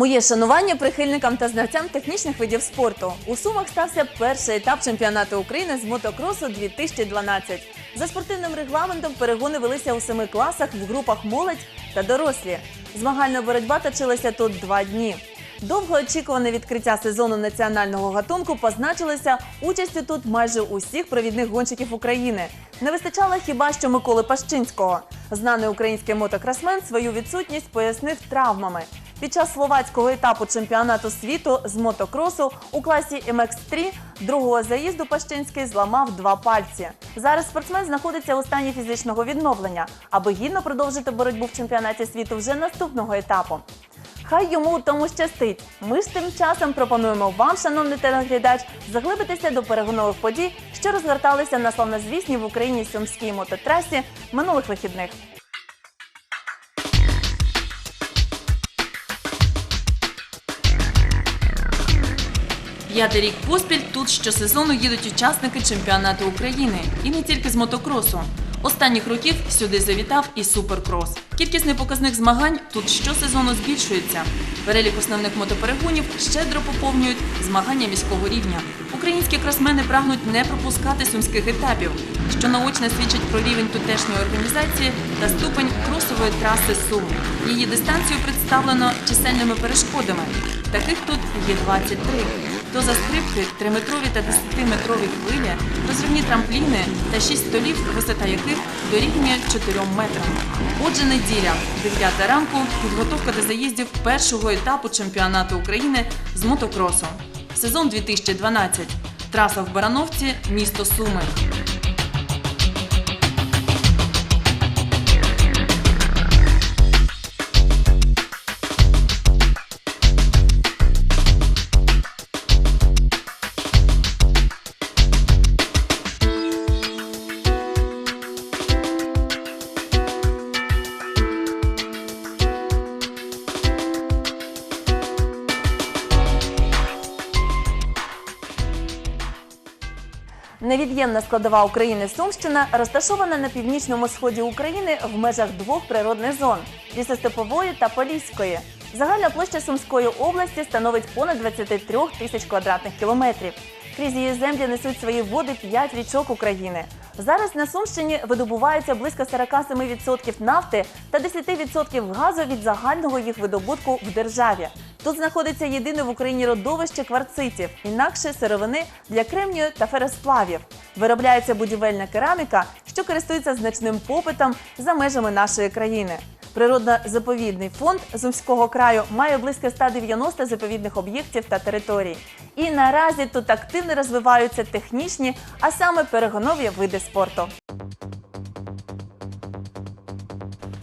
Моє шанування прихильникам та знавцям технічних видів спорту. У Сумах стався перший етап чемпіонату України з мотокросу 2012. За спортивним регламентом перегони велися у семи класах в групах молодь та дорослі. Змагальна боротьба точилася тут два дні. Довгоочікуване відкриття сезону національного гатунку позначилося участю тут майже усіх провідних гонщиків України. Не вистачало хіба що Миколи Пащинського. Знаний український мотокросмен свою відсутність пояснив травмами. Під час словацького етапу чемпіонату світу з мотокросу у класі MX3 другого заїзду Пащинський зламав два пальці. Зараз спортсмен знаходиться у стані фізичного відновлення, аби гідно продовжити боротьбу в чемпіонаті світу вже наступного етапу. Хай йому у тому щастить. Ми ж тим часом пропонуємо вам, шановний телеглядач, заглибитися до перегонових подій, що розгорталися на славнозвісній в Україні сьомській мототрасі минулих вихідних. П'ятий рік поспіль тут щосезону їдуть учасники чемпіонату України і не тільки з мотокросу. Останніх років сюди завітав і суперкрос. Кількісний показник змагань тут щосезону збільшується. Перелік основних мотоперегонів щедро поповнюють змагання міського рівня. Українські кросмени прагнуть не пропускати сумських етапів, що наочно свідчить про рівень тутешньої організації та ступень кросової траси Сум. Її дистанцію представлено чисельними перешкодами. Таких тут є 23. То заскрипки, 3-метрові та 10-метрові хвилі, розривні трампліни та 6 столів, висота яких дорівнює 4 метрам. Отже, неділя, 9 ранку, підготовка до заїздів першого етапу чемпіонату України з мотокросу. Сезон 2012. Траса в Барановці, місто Суми. Невід'ємна складова України Сумщина розташована на північному сході України в межах двох природних зон лісостепової та поліської. Загальна площа Сумської області становить понад 23 тисяч квадратних кілометрів. Крізь її землі несуть свої води п'ять річок України. Зараз на Сумщині видобувається близько 47% нафти та 10% газу від загального їх видобутку в державі. Тут знаходиться єдине в Україні родовище кварцитів, інакше сировини для кремнію та феросплавів. Виробляється будівельна кераміка, що користується значним попитом за межами нашої країни. Природно-заповідний фонд Зумського краю має близько 190 заповідних об'єктів та територій. І наразі тут активно розвиваються технічні, а саме перегонові види спорту.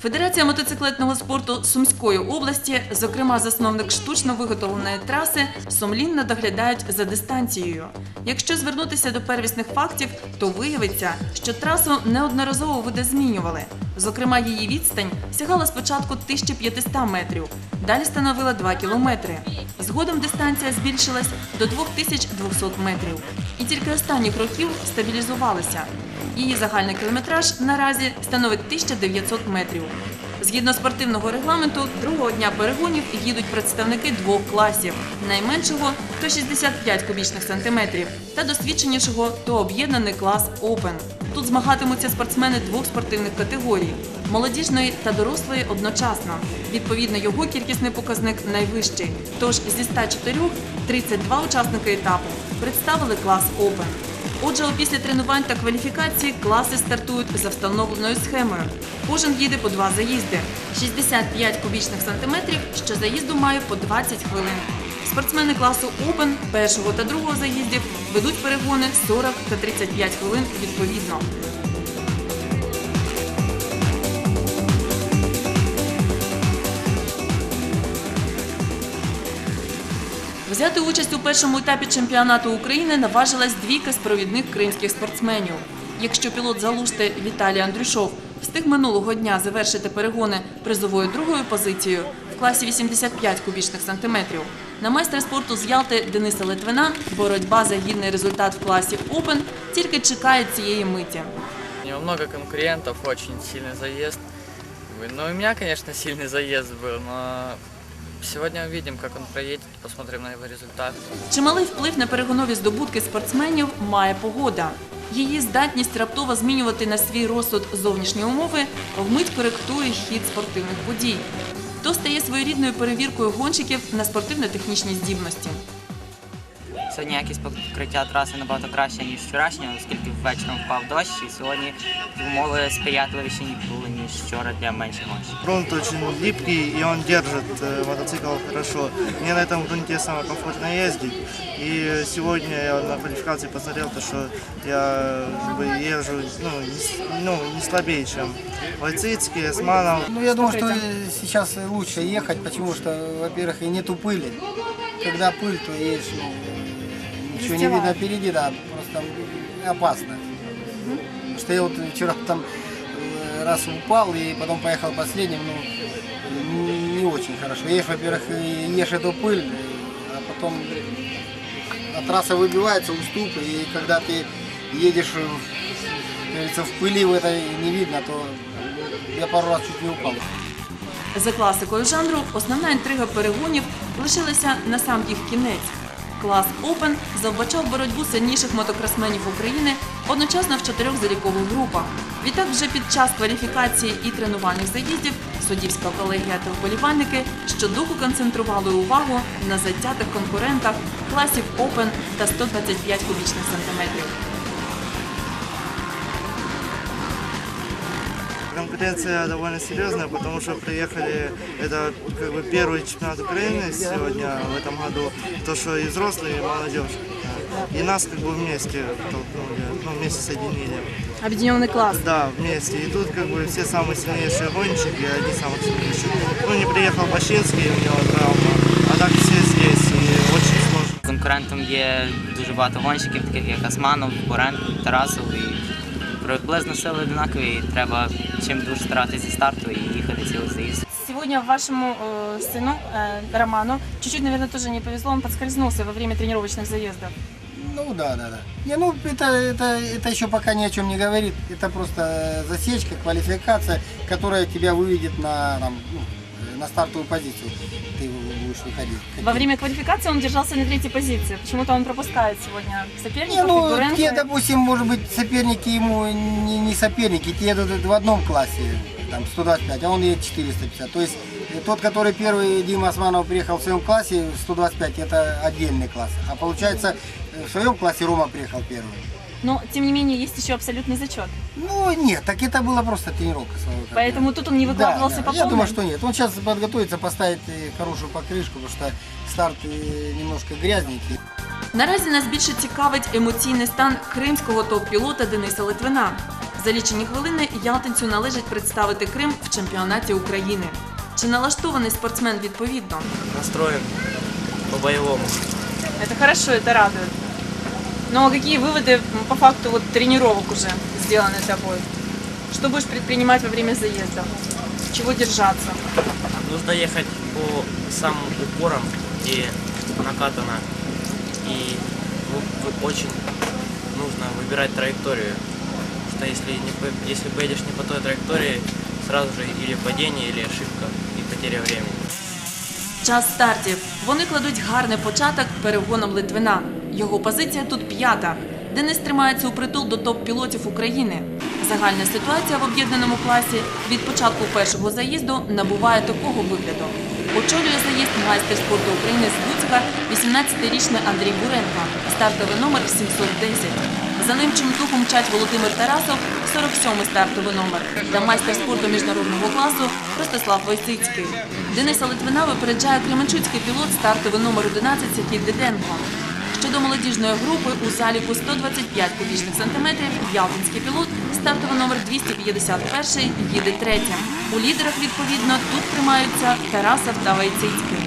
Федерація мотоциклетного спорту Сумської області, зокрема засновник штучно виготовленої траси, сумлінно доглядають за дистанцією. Якщо звернутися до первісних фактів, то виявиться, що трасу неодноразово видозмінювали. Зокрема, її відстань сягала спочатку 1500 метрів, далі становила 2 кілометри. Згодом дистанція збільшилась до 2200 метрів. І тільки останніх років стабілізувалася. Її загальний кілометраж наразі становить 1900 метрів. Згідно спортивного регламенту, другого дня перегонів їдуть представники двох класів: найменшого то 65 кубічних сантиметрів, та досвідченішого то об'єднаний клас Open. Тут змагатимуться спортсмени двох спортивних категорій молодіжної та дорослої одночасно. Відповідно, його кількісний показник найвищий. Тож зі 104 32 учасники етапу представили клас Open. Отже, після тренувань та кваліфікації класи стартують за встановленою схемою. Кожен їде по два заїзди 65 кубічних сантиметрів, що заїзду має по 20 хвилин. Спортсмени класу Open першого та другого заїздів ведуть перегони 40 та 35 хвилин відповідно. Взяти участь у першому етапі чемпіонату України наважилась двійка з провідних кримських спортсменів. Якщо пілот Залушти Віталій Андрюшов встиг минулого дня завершити перегони призовою другою позицією в класі 85 кубічних сантиметрів, на майстра спорту з Ялти Дениса Литвина боротьба за гідний результат в класі Open тільки чекає цієї миті. У него много конкурентов, очень сильный заезд. Ну, и у меня, конечно, сильный заезд был, но Сегодня увидим, как он проедет, посмотрим на его результат. Чималий вплив на перегонові здобутки спортсменів має погода. Її здатність раптово змінювати на свій розсуд зовнішні умови вмить коректує хід спортивних подій. То стає своєрідною перевіркою гонщиків на спортивно-технічні здібності. Сьогодні якість покриття траси набагато краще, ніж вчорашнього, оскільки ввечері впав дощ, і сьогодні умови сприятливіші були, ніж вчора для менших гонщиків. Грунт очень липкий, и он держит э, мотоцикл хорошо. Мне на этом грунте самое комфортно ездить. И сегодня я на квалификации посмотрел, то, что я как бы, езжу ну, не, с- ну, не слабее, чем Войцицкий, Османов. Ну, я думаю, что сейчас лучше ехать, потому что, во-первых, и нету пыли. Когда пыль, то едешь, ну, ничего не видно впереди, да, просто опасно. Потому что я вот вчера там э, раз упал и потом поехал последним, ну, не, не очень хорошо. Ешь, во-первых, и ешь эту пыль, а потом а трасса выбивается, уступ, и когда ты едешь, в, как говорится, в пыли в этой не видно, то я пару раз чуть не упал. За класикою жанру основна інтрига перегонів лишилася на сам їх кінець. Клас Open завбачав боротьбу сильніших мотокросменів України одночасно в чотирьох залікових групах. Відтак, вже під час кваліфікації і тренувальних заїздів суддівська колегія та вболівальники щодуху концентрували увагу на затятих конкурентах класів Open та 125 кубічних сантиметрів. Конкуренция довольно серьезная, потому что приехали, это как бы первый чемпионат Украины сегодня в этом году, то, что и взрослые, и молодежь. Да. И нас как бы вместе толкнули, ну, вместе соединили. Об'єднаний клас. Да, вместе. И тут как бы все самые сильнейшие гонщики, одни из самых сильнейших. Ну, не приехал Бащинский, у него травма, а так все здесь, и очень сложно. Конкурентом є дуже багато гонщиків, таких як Османов, Борен, Тарасов. І приблизно сили однакові, і треба чим дуже старатися зі старту і їхати цілий заїзд. Сегодня вашему э, сыну э, Роману чуть-чуть, наверное, тоже не повезло, он подскользнулся во время тренировочных заездов. Ну да, да, да. Не, ну это, это, это еще пока ни о чем не говорит. Это просто засечка, квалификация, которая тебя выведет на, там, ну, э, на стартовую позицию. Выходить. Во время квалификации он держался на третьей позиции. Почему-то он пропускает сегодня Не, соперников. ну, Фигуренко. те, допустим, может быть, соперники ему не, не соперники, те едут в одном классе, там, 125, а он едет 450. То есть э, тот, который первый, Дима Османов, приехал в своем классе, 125, это отдельный класс. А получается, э, в своем классе Рома приехал первый. Но, тем не менее, есть еще абсолютный зачет. Ну, нет, так это была просто тренировка своего. Поэтому тут он не выкладывался да, по да. Я полной. думаю, что нет. Он сейчас подготовится поставить э, хорошую покрышку, потому что старт э, немножко грязненький. Наразі нас більше цікавить емоційний стан кримського топ-пілота Дениса Литвина. За лічені хвилини Ялтинцю належить представити Крим в чемпіонаті України. Чи налаштований спортсмен відповідно? Настроен по-боевому. Это хорошо, это радует. Но какие выводы по факту вот, тренировок уже сделаны тобой? Что будешь предпринимать во время заезда? Чего держаться? Нужно ехать по самым упорам, где накатано. И очень нужно выбирать траекторию. Потому что если, не, если поедешь не по той траектории, сразу же или падение, или ошибка, и потеря времени. Час стартів. Вони кладуть гарний початок перегоном Литвина. Його позиція тут п'ята. Денис тримається у притул до топ-пілотів України. Загальна ситуація в об'єднаному класі від початку першого заїзду набуває такого вигляду. Очолює заїзд майстер спорту України з Луцька 18-річний Андрій Буренко, стартовий номер 710. За ним чимдухом мчать Володимир Тарасов, 47-й стартовий номер, та майстер спорту міжнародного класу Ростислав Войцицький. Дениса Литвина випереджає кременчуцький пілот стартовий номер 11 Сергій Диденко. Щодо молодіжної групи у заліку 125 кубічних сантиметрів Ялтинський пілот стартовий номер 251 їде третім. У лідерах відповідно тут тримаються Тарасов та Войцицький.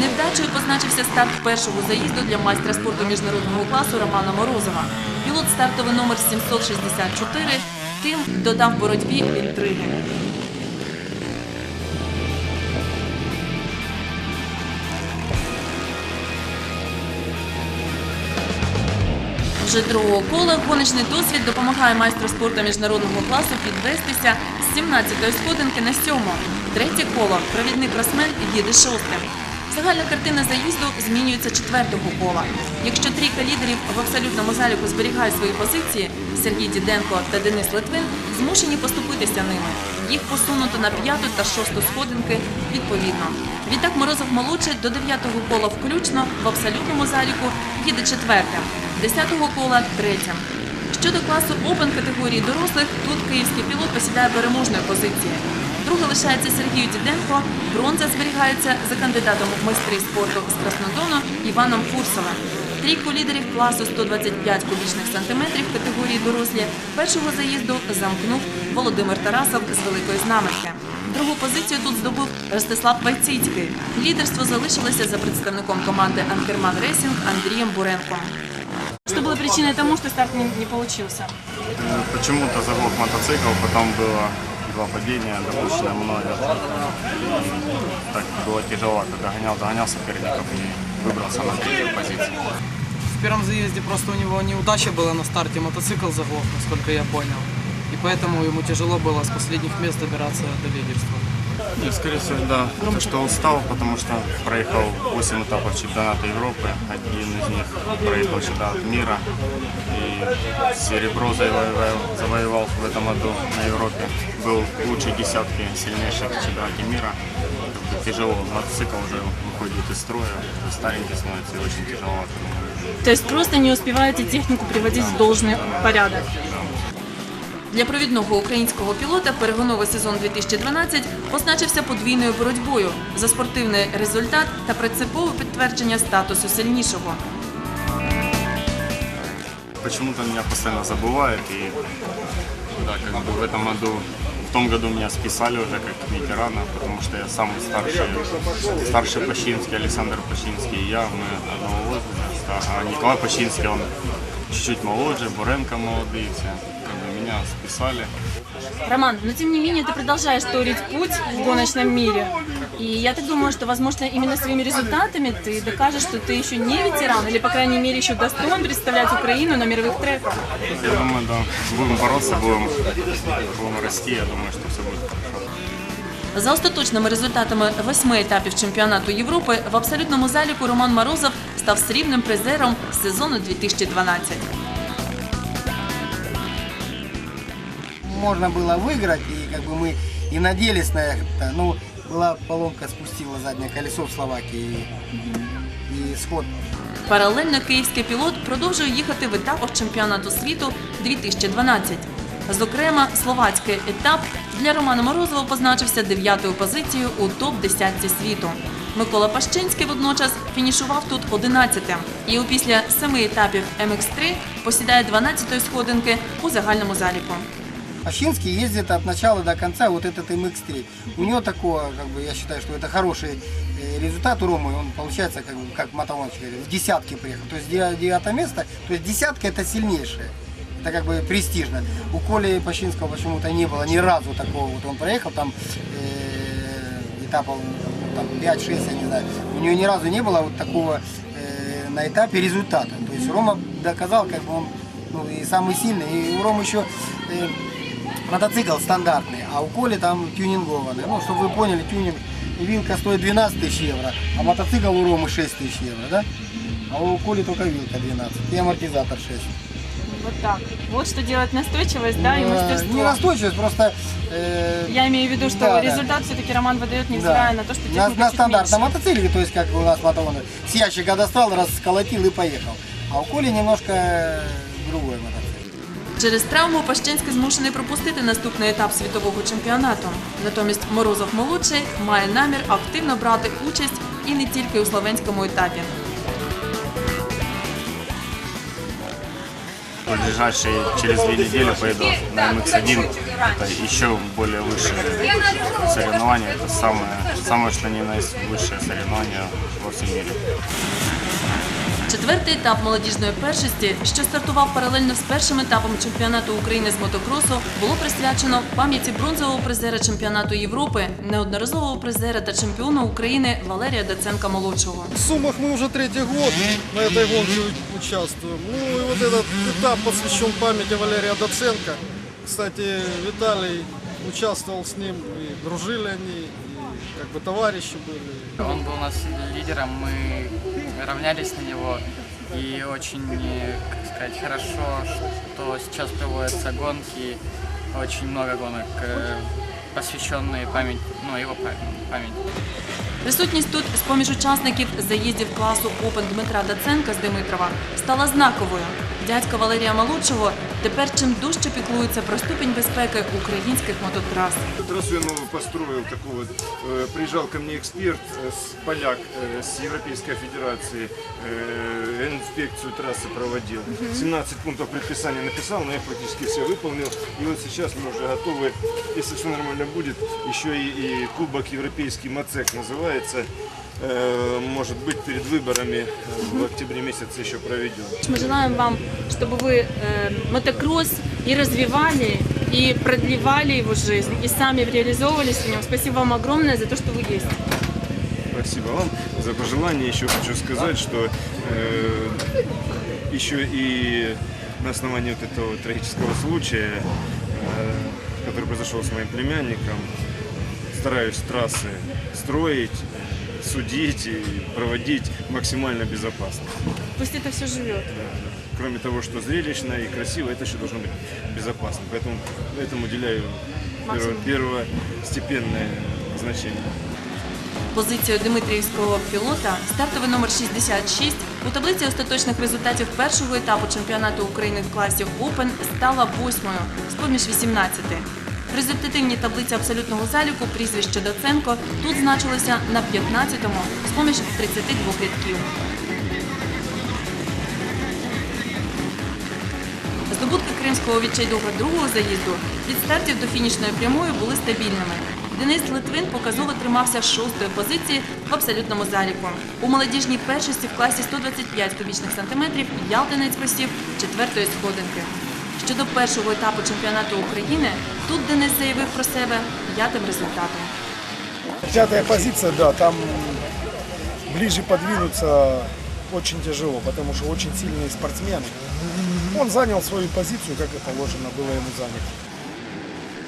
Невдачею позначився старт першого заїзду для майстра спорту міжнародного класу Романа Морозова. Пілот стартовий номер 764 тим додав боротьбі інтриги. Вже другого кола гоночний досвід допомагає майстру спорту міжнародного класу підвестися з 17-ї сходинки на 7. Третє коло провідник Росмен їде шостим. Загальна картина заїзду змінюється четвертого кола. Якщо трійка лідерів в абсолютному заліку зберігають свої позиції, Сергій Діденко та Денис Литвин змушені поступитися ними. Їх посунуто на п'яту та шосту сходинки відповідно. Відтак Морозов молодший до дев'ятого кола включно в абсолютному заліку їде четвертим, десятого кола третім. Щодо класу Open категорії дорослих, тут київський пілот посідає переможної позиції. Друге лишається Сергію Діденко. Бронза зберігається за кандидатом в майстри спорту з Краснодону Іваном Фурсовим. Трійку лідерів класу 125 кубічних сантиметрів категорії дорослі першого заїзду замкнув Володимир Тарасов з Великої Знаменки. Другу позицію тут здобув Ростислав Вайціцький. Лідерство залишилося за представником команди Анкерман Рейсінг Андрієм Буренком. Что было причиной тому, что старт не, не получился? Почему-то заглох мотоцикл, потом было два падения, допущено мною. И так было тяжело, когда гонял, загонял соперников и выбрался на третью позицию. В первом заезде просто у него неудача была на старте, мотоцикл заглох, насколько я понял. И поэтому ему тяжело было с последних мест добираться до лидерства. И, скорее всего, да, то, что устал, потому что проехал 8 этапов чемпионата Европы, один из них проехал чемпионат мира. И серебро завоевал, завоевал в этом году на Европе. Был в лучшей десятке сильнейших в чемпионате мира. Тяжело, мотоцикл уже выходит из строя, старенький становится и очень тяжело. То есть просто не успеваете технику приводить в должный порядок. Для провідного українського пілота перегоновий сезон 2012 позначився подвійною боротьбою за спортивний результат та принципове підтвердження статусу сильнішого. Почему-то меня постоянно забывают и да, как бы в этом году, в том году меня списали уже как ветерана, потому что я самый старший, старший Пащинский, Александр Пащинский и я, мы одного возраста, а Николай Пащинский, он чуть-чуть моложе, Буренко молодые все, как бы меня списали. Роман, но тем не менее ты продолжаешь торить путь в гоночном мире. И я так думаю, что, возможно, именно своими результатами ты докажешь, что ты еще не ветеран, или, по крайней мере, еще достоин представлять Украину на мировых треках. Я думаю, да, будем бороться, будем, будем расти, я думаю, что все будет хорошо. За остаточними результатами восьми етапів чемпіонату Європи в абсолютному заліку Роман Морозов став срібним призером сезону 2012. Можно было выиграть, и как бы мы и надеялись на это. Ну, была поломка, спустила заднее колесо в Словакии, и, и сход Паралельно київський пілот продовжує їхати в етапах чемпіонату світу 2012. Зокрема, словацький етап для Романа Морозова позначився дев'ятою позицією у топ-10 світу. Микола Пащинський водночас фінішував тут 11-тим і опісля семи етапів MX3 посідає 12-ї сходинки у загальному заліку. Пащинский ездит от начала до конца вот этот MX3. У него такое, как бы, я считаю, что это хороший э, результат у Ромы. Он получается, как, бы, как мотогонщик, говорит, в десятке приехал. То есть де- девятое место, то есть десятка это сильнейшее. Это как бы престижно. У Коли Пащинского почему-то не было ни разу такого. Вот он проехал там э, этапов ну, там, 5-6, я не знаю. У него ни разу не было вот такого э, на этапе результата. То есть Рома доказал, как бы он ну, и самый сильный. И у Ромы еще э, мотоцикл стандартный, а у Коли там тюнингованный. Ну, чтобы вы поняли, тюнинг, вилка стоит 12 тысяч евро, а мотоцикл у Ромы 6 тысяч евро, да? А у Коли только вилка 12 и амортизатор 6. Вот так. Вот что делает настойчивость, да, и мастерство. Не настойчивость, просто... э, Я имею в виду, что Да, да. результат все-таки Роман выдает, да. невзирая на то, что на, техника на чуть стандартном мотоцикле, то есть как у нас мотовоны, с ящика достал, расколотил и поехал. А у Коли немножко э, другой мотоцикл. Через травму Пащинський змушений пропустити наступний етап світового чемпіонату. Натомість Морозов молодший має намір активно брати участь і не тільки у словенському етапі. В ближайшие через две недели поеду на MX1. Это еще более высшее соревнование. Это самое, самое что ни на есть высшее соревнование во всем мире. Четвертий етап молодіжної першості, що стартував паралельно з першим етапом чемпіонату України з мотокросу, було присвячено пам'яті бронзового призера чемпіонату Європи, неодноразового призера та чемпіона України Валерія Даценка молодшого. В Сумах мы уже третий год на этой гонке у- участвуем. Ну и вот этот этап посвящен памяти Валерия Доценко. Кстати, Виталий участвовал с ним, и дружили они. И как бы товарищи были. Он был у нас лидером, мы равнялись на него. И очень, э, как сказать, хорошо, что сейчас проводятся гонки, очень много гонок, э, посвященные память, ну, его пам- памяти. Присутність тут з-поміж учасників заїздів класу Open Дмитра Даценка з Димитрова стала знаковою. Дядько Валерія Молодшого тепер чим дужче піклується про ступінь безпеки українських мототрас. Трассу я новую построил, такой вот, э, приезжал ко мне эксперт, э, с- поляк э, с Европейской Федерации, э, инспекцию трассы проводил. 17 пунктов предписания написал, но я практически все выполнил. И вот сейчас мы уже готовы, если все нормально будет, еще и, и Кубок Европейский МАЦЕК называется. Э, Может быть, перед выборами э, в октябре месяце еще проведем. Мы желаем вам, чтобы вы э, мотокросс и развивали, и продлевали его жизнь, и сами реализовывались в нем. Спасибо вам огромное за то, что вы есть. Спасибо вам за пожелание. Еще хочу сказать, что э, еще и на основании вот этого трагического случая, э, который произошел с моим племянником, стараюсь трассы строить, судить и проводить максимально безопасно. Пусть это все живет. Кроме того, что зрелищно и красиво, это еще должно быть безопасно. Поэтому этому уделяю перво- первостепенное значение. Позицію Дмитріївського пілота, стартовий номер 66, у таблиці остаточних результатів першого етапу чемпіонату України в класі Open стала восьмою з поміж 18. В результативній таблиці абсолютного заліку прізвище Доценко тут значилося на 15-му з поміж 32 рядків. Здобутки кримського відчайдуга другого заїзду від стартів до фінішної прямої були стабільними. Денис Литвин показово тримався шостої позиції в абсолютному заліку. У молодіжній першості в класі 125 кубічних сантиметрів Ялтинець посів четвертої сходинки. Щодо першого етапу чемпіонату України, тут Денис заявив про себе п'ятим результатом. Пятая позиция, да, там ближе подвинуться очень тяжело, потому что очень сильний спортсмен. Он занял свою позицию, как и положено было ему занять.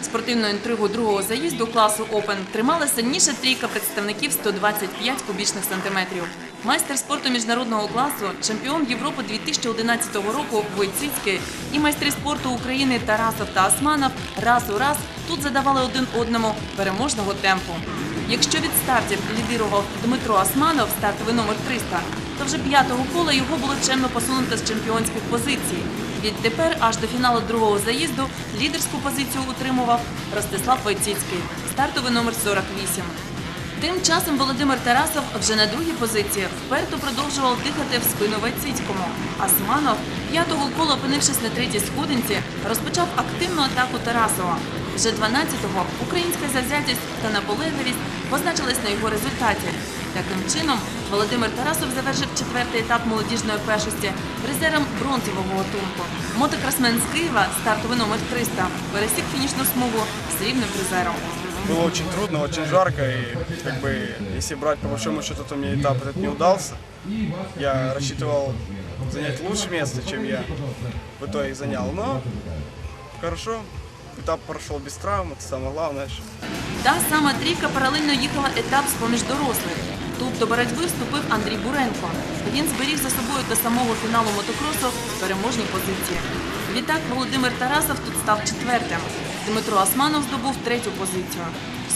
Спортивну інтригу другого заїзду класу Open тримала сильніша трійка представників 125 кубічних сантиметрів. Майстер спорту міжнародного класу, чемпіон Європи 2011 року Войціцький і майстри спорту України Тарасов та Османов раз у раз тут задавали один одному переможного темпу. Якщо від стартів лідирував Дмитро Османов, стартовий номер 300, то вже п'ятого кола його було чемно посунуто з чемпіонських позицій. Відтепер аж до фіналу другого заїзду лідерську позицію утримував Ростислав Войціцький, стартовий номер 48. Тим часом Володимир Тарасов вже на другій позиції вперто продовжував дихати в спину Войціцькому. А Сманов, п'ятого кола опинившись на третій сходинці, розпочав активну атаку Тарасова. Вже 12-го українська завзятість та наполегливість позначились на його результаті. Таким чином, Володимир Тарасов завершив четвертий етап молодіжної першості призером бронзового гатунку. Мотокросмен з Києва, стартовий номер 300, пересік фінішну смугу з рівним призером. Было очень трудно, очень жарко, и как бы, если брать по большому счету, то мне этап этот не удался. Я рассчитывал занять лучше место, чем я в итоге занял, но хорошо, этап прошел без травм, это самое главное. Та сама трійка паралельно їхала етап з-поміж дорослих. Тут до боротьби вступив Андрій Буренко. Він зберіг за собою до самого фіналу мотокросу переможні позиції. Відтак Володимир Тарасов тут став четвертим. Дмитро Османов здобув третю позицію.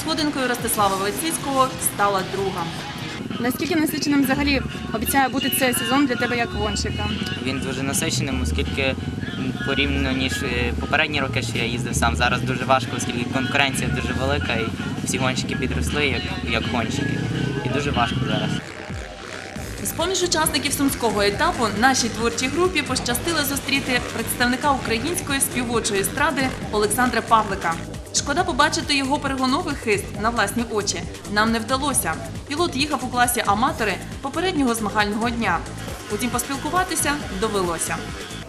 Сходинкою Ростислава Войціцького стала друга. Наскільки насиченим взагалі обіцяє бути цей сезон для тебе як гонщика? Він дуже насиченим, оскільки порівняно ніж е, попередні роки, що я їздив сам, зараз дуже важко, оскільки конкуренція дуже велика і всі гонщики підросли як, як гонщики. І дуже важко зараз. З-поміж учасників сумського етапу нашій творчій групі пощастило зустріти представника української співочої естради Олександра Павлика. Шкода побачити його перегоновий хист на власні очі. Нам не вдалося. Пілот їхав у класі аматори попереднього змагального дня. Утім, поспілкуватися довелося.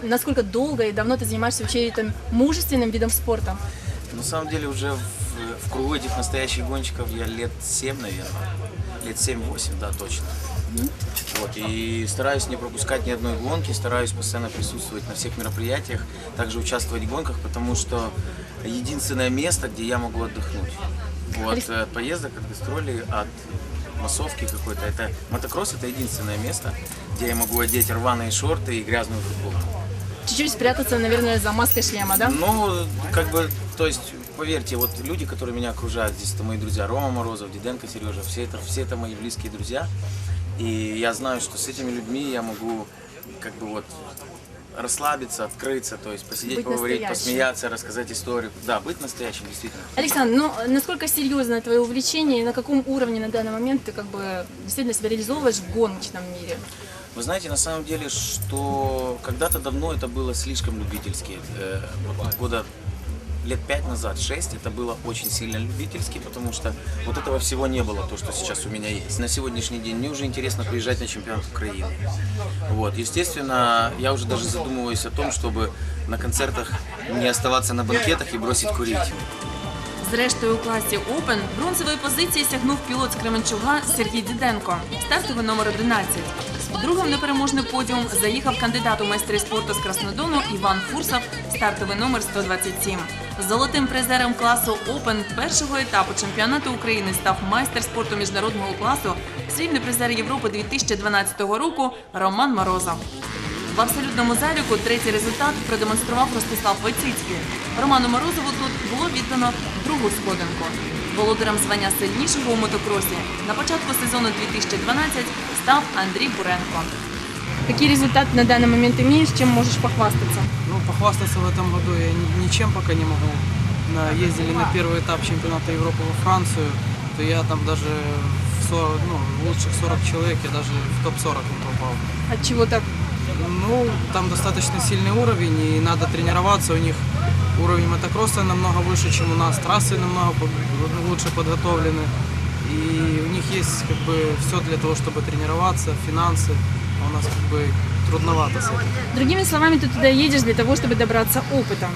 Насколько долго и давно ты занимаешься вообще этим мужественным видом спорта? На самом деле уже в, в кругу этих настоящих гонщиков я лет 7, наверное. Лет 7-8, да, точно. Вот, и стараюсь не пропускать ни одной гонки, стараюсь постоянно присутствовать на всех мероприятиях, также участвовать в гонках, потому что единственное место, где я могу отдохнуть. от от поездок, от гастролей, от массовки какой-то. Это мотокросс это единственное место, где я могу одеть рваные шорты и грязную футболку. Чуть-чуть спрятаться, наверное, за маской шлема, да? Ну, как бы, то есть, поверьте, вот люди, которые меня окружают, здесь это мои друзья, Рома Морозов, Диденко Сережа, все это, все это мои близкие друзья. И я знаю, что с этими людьми я могу, как бы вот, расслабиться, открыться, то есть посидеть, Быть поговорить, настоящим. посмеяться, рассказать историю. Да, быть настоящим, действительно. Александр, ну насколько серьезно твое увлечение и на каком уровне на данный момент ты как бы действительно себя реализовываешь в гоночном мире? Вы знаете, на самом деле, что когда-то давно это было слишком любительски. Э, вот года лет пять назад, шесть, это было очень сильно любительски, потому что вот этого всего не было, то, что сейчас у меня есть. На сегодняшний день мне уже интересно приезжать на чемпионат Украины. Вот, естественно, я уже даже задумываюсь о том, чтобы на концертах не оставаться на банкетах и бросить курить. Зрештою, у класі Open бронзової позиції сягнув пілот з Кременчуга Сергій Діденко, стартовий номер 11. Другим на переможний подіум заїхав кандидат у майстри спорту з Краснодону Іван Фурсов, стартовий номер 127. Золотим призером класу Open першого етапу чемпіонату України став майстер спорту міжнародного класу, срібний призер Європи 2012 року Роман Морозов. В абсолютному заліку третій результат продемонстрував Ростислав Войціцький. Роману Морозову тут було віддано другу сходинку. Володарем звання сильнішого у мотокросі на початку сезону 2012 став Андрій Буренко. Какие результаты на данный момент имеешь, чем можешь похвастаться? Ну, похвастаться в этом году я ни- ничем пока не могу. На- Ездили на первый этап чемпионата Европы во Францию, то я там даже в 40, ну, в лучших 40 человек, я даже в топ-40 не попал. От чего так? Ну, там достаточно сильный уровень, и надо тренироваться. У них уровень мотокросса намного выше, чем у нас. Трассы намного лучше подготовлены. И у них есть как бы все для того, чтобы тренироваться, финансы. А у нас как бы трудновато с этим. Другими словами, ты туда едешь для того, чтобы добраться опытом.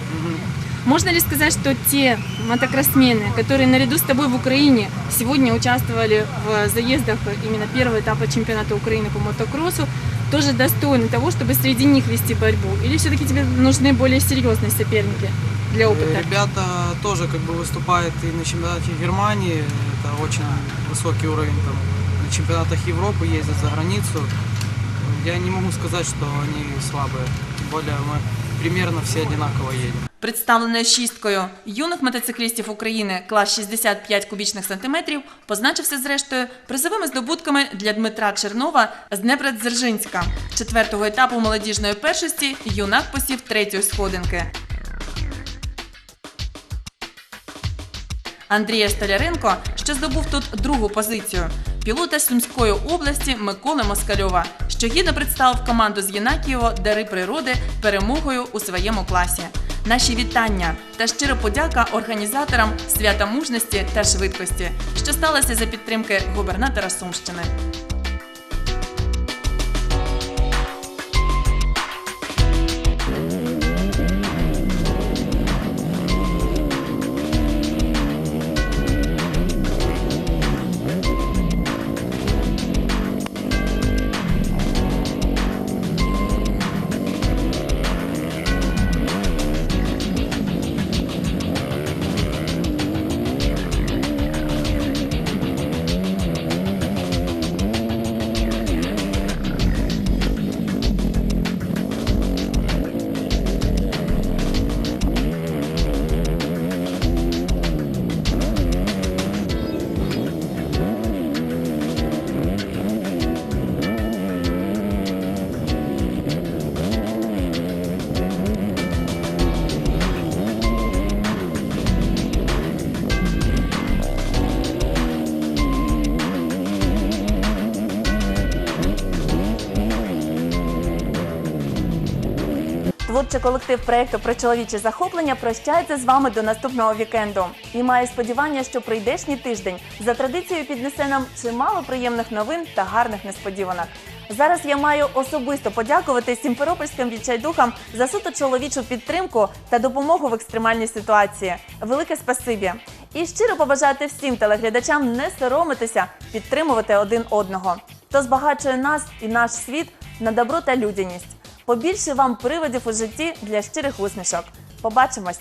Можно ли сказать, что те мотокроссмены, которые наряду с тобой в Украине сегодня участвовали в заездах именно первого этапа чемпионата Украины по мотокроссу, тоже достойны того, чтобы среди них вести борьбу? Или все-таки тебе нужны более серьезные соперники для опыта? Э, Ребята тоже как бы выступают и на чемпионате Германии, это очень высокий уровень там. На чемпионатах Европы ездят за границу. Я не могу сказать, что они слабые. Тем более мы примерно все одинаково едем. Представленою шісткою юних мотоциклістів України клас 65 кубічних сантиметрів позначився зрештою призовими здобутками для Дмитра Чернова з Днепра-Дзержинська. Четвертого етапу молодіжної першості юнак посів третьої сходинки. Андрія Столяренко, що здобув тут другу позицію, пілота Сумської області Миколи Москальова, що гідно представив команду з Єнакієво Дари природи перемогою у своєму класі. Наші вітання та щира подяка організаторам свята мужності та швидкості, що сталося за підтримки губернатора Сумщини. Творчий колектив проєкту про чоловіче захоплення прощається з вами до наступного вікенду і має сподівання, що прийдешній тиждень за традицією піднесе нам чимало приємних новин та гарних несподіванок. Зараз я маю особисто подякувати сімферопольським відчайдухам за суто чоловічу підтримку та допомогу в екстремальній ситуації. Велике спасибі! І щиро побажати всім телеглядачам не соромитися, підтримувати один одного. То збагачує нас і наш світ на добро та людяність. Побільше вам приводів у житті для щирих усмішок. Побачимось!